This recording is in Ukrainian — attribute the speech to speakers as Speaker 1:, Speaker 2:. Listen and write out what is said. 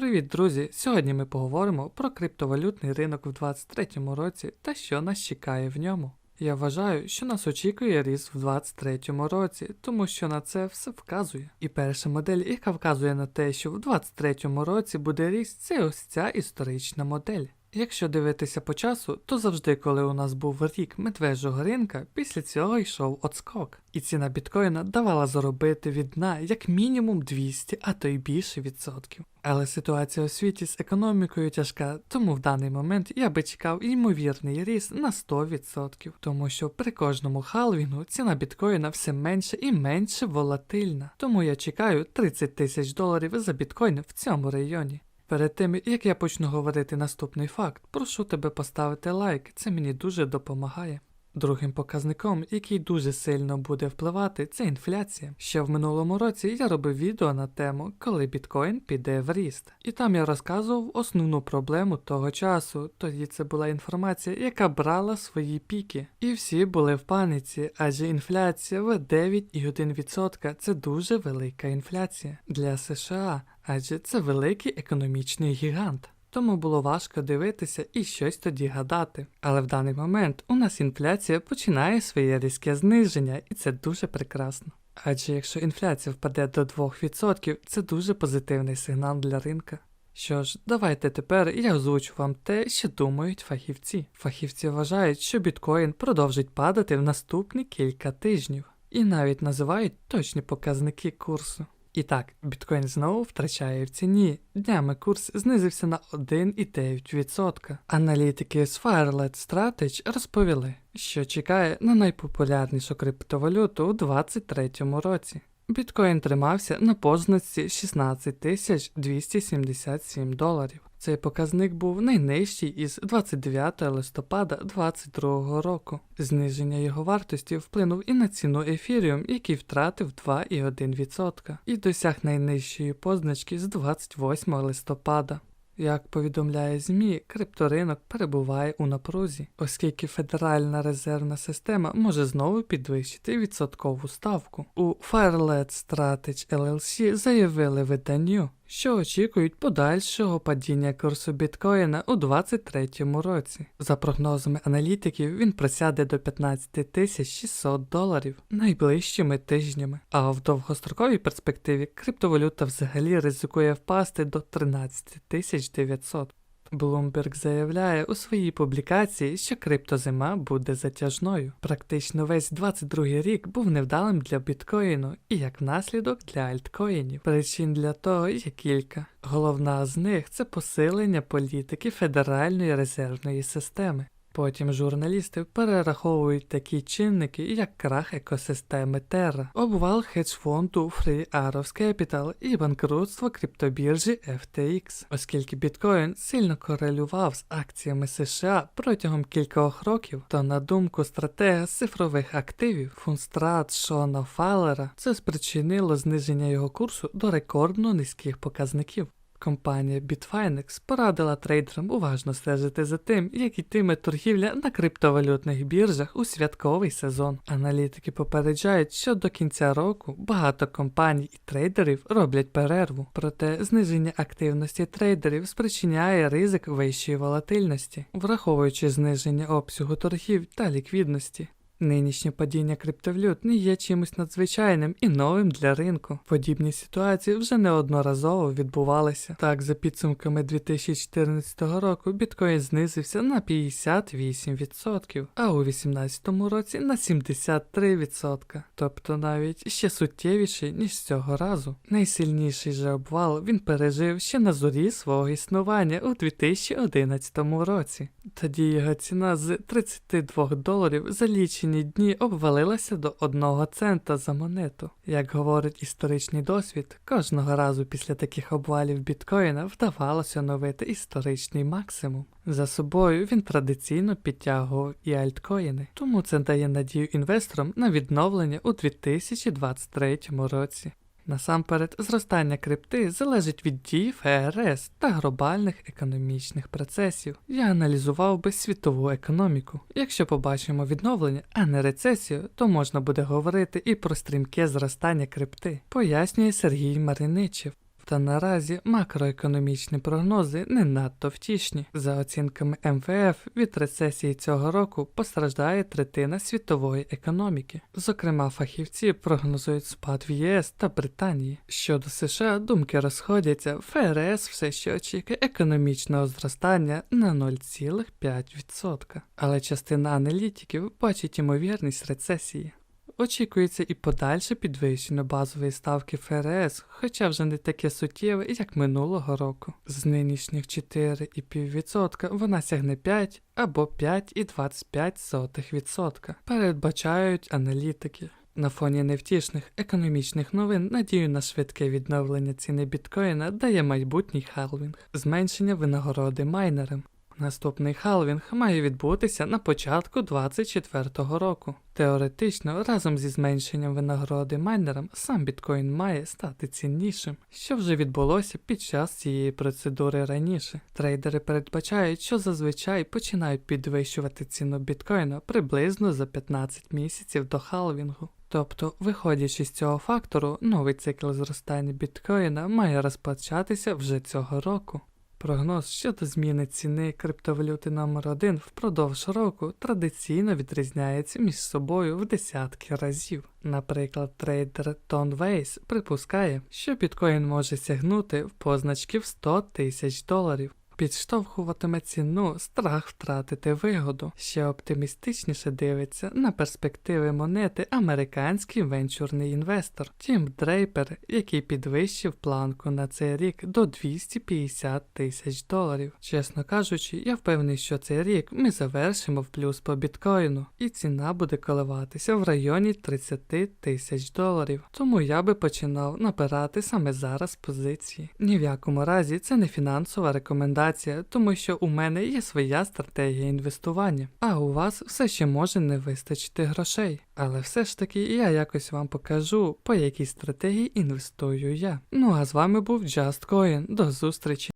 Speaker 1: Привіт, друзі! Сьогодні ми поговоримо про криптовалютний ринок в 2023 році та що нас чекає в ньому. Я вважаю, що нас очікує ріст в 2023 році, тому що на це все вказує. І перша модель, яка вказує на те, що в 2023 році буде ріст, це ось ця історична модель. Якщо дивитися по часу, то завжди, коли у нас був рік медвежого ринка, після цього йшов отскок, і ціна біткоїна давала заробити від дна як мінімум 200, а то й більше відсотків. Але ситуація у світі з економікою тяжка, тому в даний момент я би чекав ймовірний ріст на 100%, тому що при кожному халвінгу ціна біткоїна все менше і менше волатильна. Тому я чекаю 30 тисяч доларів за біткоін в цьому районі. Перед тим, як я почну говорити наступний факт, прошу тебе поставити лайк, це мені дуже допомагає. Другим показником, який дуже сильно буде впливати, це інфляція. Ще в минулому році я робив відео на тему, коли біткоін піде в ріст. І там я розказував основну проблему того часу. Тоді це була інформація, яка брала свої піки. І всі були в паніці, адже інфляція в 9,1% це дуже велика інфляція для США, адже це великий економічний гігант. Тому було важко дивитися і щось тоді гадати. Але в даний момент у нас інфляція починає своє різке зниження, і це дуже прекрасно. Адже якщо інфляція впаде до 2%, це дуже позитивний сигнал для ринка. Що ж, давайте тепер я озвучу вам те, що думають фахівці. Фахівці вважають, що біткоін продовжить падати в наступні кілька тижнів, і навіть називають точні показники курсу. І так, біткоін знову втрачає в ціні. Днями курс знизився на 1,9%. Аналітики з Firelight Strategy розповіли, що чекає на найпопулярнішу криптовалюту у 2023 році. Біткоін тримався на позначці 16 277 доларів. Цей показник був найнижчий із 29 листопада 2022 року. Зниження його вартості вплинув і на ціну ефіріум, який втратив 2,1% і досяг найнижчої позначки з 28 листопада. Як повідомляє ЗМІ, крипторинок перебуває у напрузі, оскільки Федеральна резервна система може знову підвищити відсоткову ставку. У Firelet Strategy LLC заявили виданню, що очікують подальшого падіння курсу біткоїна у 2023 році. За прогнозами аналітиків, він просяде до 15 600 доларів найближчими тижнями, а в довгостроковій перспективі криптовалюта взагалі ризикує впасти до 13 900. Bloomberg заявляє у своїй публікації, що криптозима буде затяжною. Практично весь 22 рік був невдалим для біткоїну і як наслідок для альткоїнів. Причин для того є кілька. Головна з них це посилення політики Федеральної резервної системи. Потім журналісти перераховують такі чинники, як крах екосистеми Terra, обвал хедж-фонду Free Arrows Capital і банкрутство криптобіржі FTX, оскільки біткоін сильно корелював з акціями США протягом кількох років, то на думку стратега цифрових активів Фунстрат Шона Фалера, це спричинило зниження його курсу до рекордно низьких показників. Компанія Bitfinex порадила трейдерам уважно стежити за тим, як йтиме торгівля на криптовалютних біржах у святковий сезон. Аналітики попереджають, що до кінця року багато компаній і трейдерів роблять перерву, проте зниження активності трейдерів спричиняє ризик вищої волатильності, враховуючи зниження обсягу торгів та ліквідності. Нинішнє падіння криптовалют не є чимось надзвичайним і новим для ринку. Подібні ситуації вже неодноразово відбувалися. Так, за підсумками 2014 року біткоін знизився на 58%, а у 2018 році на 73%, тобто навіть ще суттєвіший, ніж цього разу. Найсильніший же обвал він пережив ще на зорі свого існування у 2011 році. Тоді його ціна з 32 доларів за лічені дні обвалилася до одного цента за монету. Як говорить історичний досвід, кожного разу після таких обвалів біткоїна вдавалося оновити історичний максимум. За собою він традиційно підтягував і альткоїни, тому це дає надію інвесторам на відновлення у 2023 році. Насамперед, зростання крипти залежить від дій ФРС та глобальних економічних процесів. Я аналізував би світову економіку. Якщо побачимо відновлення, а не рецесію, то можна буде говорити і про стрімке зростання крипти, пояснює Сергій Мариничев. Тобто наразі макроекономічні прогнози не надто втішні. За оцінками МВФ, від рецесії цього року постраждає третина світової економіки. Зокрема, фахівці прогнозують спад в ЄС та Британії. Щодо США, думки розходяться. ФРС все ще очікує економічного зростання на 0,5%. Але частина аналітиків бачить ймовірність рецесії. Очікується і подальше підвищення базової ставки ФРС, хоча вже не таке суттєве, як минулого року. З нинішніх 4,5% вона сягне 5 або 5,25%. Передбачають аналітики. На фоні невтішних економічних новин надію на швидке відновлення ціни біткоїна дає майбутній халвінг, зменшення винагороди майнерам. Наступний халвінг має відбутися на початку 2024 року. Теоретично, разом зі зменшенням винагороди майнерам, сам біткоін має стати ціннішим, що вже відбулося під час цієї процедури раніше. Трейдери передбачають, що зазвичай починають підвищувати ціну біткоїна приблизно за 15 місяців до халвінгу. Тобто, виходячи з цього фактору, новий цикл зростання біткоїна має розпочатися вже цього року. Прогноз щодо зміни ціни криптовалюти номер 1 впродовж року традиційно відрізняється між собою в десятки разів. Наприклад, трейдер Тон Вейс припускає, що біткоін може сягнути в позначки в 100 тисяч доларів. Підштовхуватиме ціну страх втратити вигоду. Ще оптимістичніше дивиться на перспективи монети американський венчурний інвестор Тім Дрейпер, який підвищив планку на цей рік до 250 тисяч доларів. Чесно кажучи, я впевнений, що цей рік ми завершимо в плюс по біткоїну, і ціна буде коливатися в районі 30 тисяч доларів. Тому я би починав набирати саме зараз позиції. Ні в якому разі це не фінансова рекомендація, тому що у мене є своя стратегія інвестування, а у вас все ще може не вистачити грошей. Але все ж таки я якось вам покажу, по якій стратегії інвестую я. Ну а з вами був JustCoin. До зустрічі!